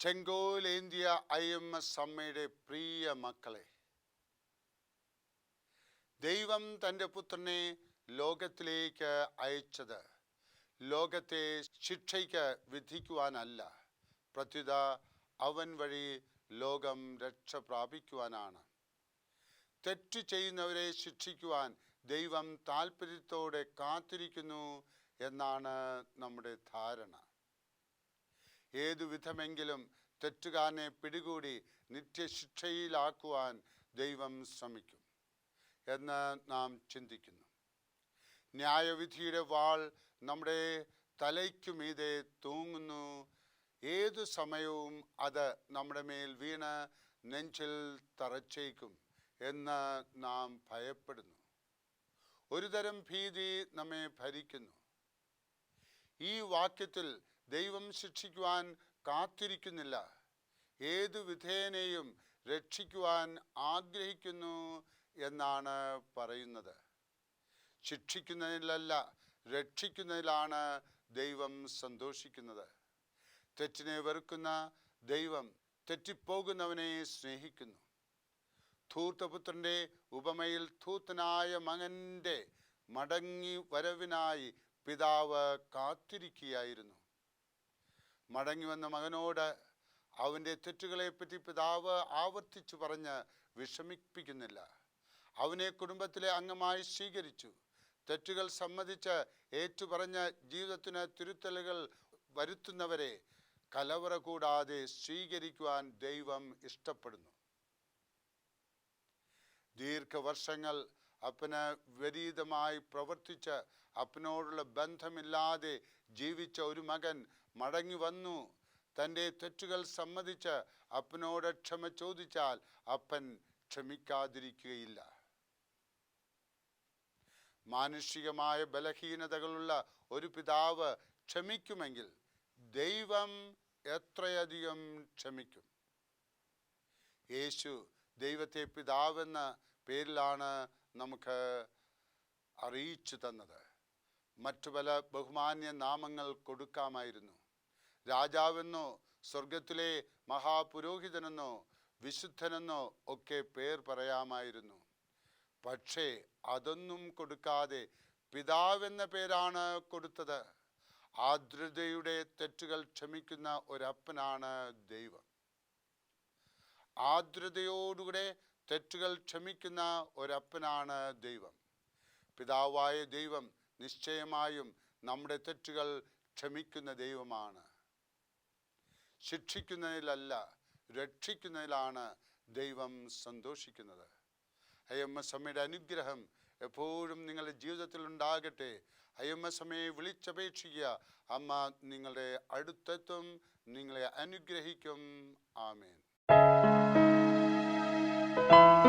ചെങ്കോലേന്ത്യ I M S അമ്മയുടെ പ്രിയ മക്കളെ. ദൈവം തന്റെ പുത്രനെ ലോകത്തിലേക്ക് അയച്ചത് ലോകത്തെ ശിക്ഷയ്ക്ക് വിധിക്കുവാനല്ല പ്രത്യുത അവൻ വഴി ലോകം രക്ഷ പ്രാപിക്കുവാനാണ്. തെറ്റ് ചെയ്യുന്നവരെ ശിക്ഷിക്കുവാൻ ദൈവം താല്പര്യത്തോടെ കാത്തിരിക്കുന്നു എന്നാണ് നമ്മുടെ ധാരണ. ഏതു വിധമെങ്കിലും തെറ്റുകാരനെ പിടികൂടി നിത്യശിക്ഷയിലാക്കുവാൻ ദൈവം ശ്രമിക്കും എന്ന് നാം ചിന്തിക്കുന്നു. ന്യായവിധിയുടെ വാൾ നമ്മുടെ തലയ്ക്കുമീതെ തൂങ്ങുന്നു. ഏതു സമയവും അത് നമ്മുടെ മേൽ വീണ് നെഞ്ചിൽ തറച്ചേക്കും എന്ന് നാം ഭയപ്പെടുന്നു. ഒരുതരം ഭീതി നമ്മെ ഭരിക്കുന്നു. ഈ വാക്യത്തിൽ ദൈവം ശിക്ഷിക്കുവാൻ കാത്തിരിക്കുന്നില്ല. ഏതു വിധേനയും രക്ഷിക്കുവാൻ ആഗ്രഹിക്കുന്നു എന്നാണ് പറയുന്നത്. ശിക്ഷിക്കുന്നതിലല്ല രക്ഷിക്കുന്നതിലാണ് ദൈവം സന്തോഷിക്കുന്നത്. തെറ്റിനെ വെറുക്കുന്ന ദൈവം തെറ്റിപ്പോകുന്നവനെ സ്നേഹിക്കുന്നു. ധൂർത്തപുത്രന്റെ ഉപമയിൽ ധൂത്തനായ മകന്റെ മടങ്ങി വരവിനായി പിതാവ് കാത്തിരിക്കുകയായിരുന്നു. മടങ്ങി വന്ന മകനോട് അവന്റെ തെറ്റുകളെപ്പറ്റി പിതാവ് ആവർത്തിച്ചു പറഞ്ഞ് വിഷമിപ്പിക്കുന്നില്ല. അവനെ കുടുംബത്തിലെ അംഗമായി സ്വീകരിച്ചു. തെറ്റുകൾ സമ്മതിച്ച് ഏറ്റുപറഞ്ഞ് ജീവിതത്തിന് തിരുത്തലുകൾ വരുത്തുന്നവരെ കലവറ കൂടാതെ സ്വീകരിക്കുവാൻ ദൈവം ഇഷ്ടപ്പെടുന്നു. ദീർഘവർഷങ്ങൾ അപ്പന് വിപരീതമായി പ്രവർത്തിച്ച് അപ്പനോടുള്ള ബന്ധമില്ലാതെ ജീവിച്ച ഒരു മകൻ മടങ്ങി വന്നു. തന്റെ തെറ്റുകൾ സമ്മതിച്ച് അപ്പനോട് ക്ഷമ ചോദിച്ചാൽ അപ്പൻ ക്ഷമിക്കാതിരിക്കുകയില്ല. മാനുഷികമായ ബലഹീനതകളുള്ള ഒരു പിതാവ് ക്ഷമിക്കുമെങ്കിൽ ദൈവം എത്രയധികം ക്ഷമിക്കും. യേശു ദൈവത്തെ പിതാവെന്ന പേരിലാണ് നമുക്ക് അറിയിച്ചു തന്നത്. മറ്റു പല ബഹുമാന്യ നാമങ്ങൾ കൊടുക്കാമായിരുന്നു. രാജാവെന്നോ സ്വർഗത്തിലെ മഹാപുരോഹിതനെന്നോ വിശുദ്ധനെന്നോ ഒക്കെ പേർ പറയാമായിരുന്നു. പക്ഷേ അതൊന്നും കൊടുക്കാതെ പിതാവെന്ന പേരാണ് കൊടുത്തത്. ആർദ്രതയുടെ തെറ്റുകൾ ക്ഷമിക്കുന്ന ഒരപ്പനാണ് ദൈവം. ആർദ്രതയോടുകൂടെ തെറ്റുകൾ ക്ഷമിക്കുന്ന ഒരപ്പനാണ് ദൈവം. പിതാവായ ദൈവം നിശ്ചയമായും നമ്മുടെ തെറ്റുകൾ ക്ഷമിക്കുന്ന ദൈവമാണ്. ശിക്ഷിക്കുന്നതിലല്ല രക്ഷിക്കുന്നതിലാണ് ദൈവം സന്തോഷിക്കുന്നത്. അയ്യമ്മ സമ്മയുടെ അനുഗ്രഹം എപ്പോഴും നിങ്ങളുടെ ജീവിതത്തിൽ ഉണ്ടാകട്ടെ. അയ്യമ്മ സമ്മയെ വിളിച്ചപേക്ഷിക്കുക. അമ്മ നിങ്ങളുടെ അടുത്തെത്തും നിങ്ങളെ അനുഗ്രഹിക്കും. ആമേൻ. Thank you.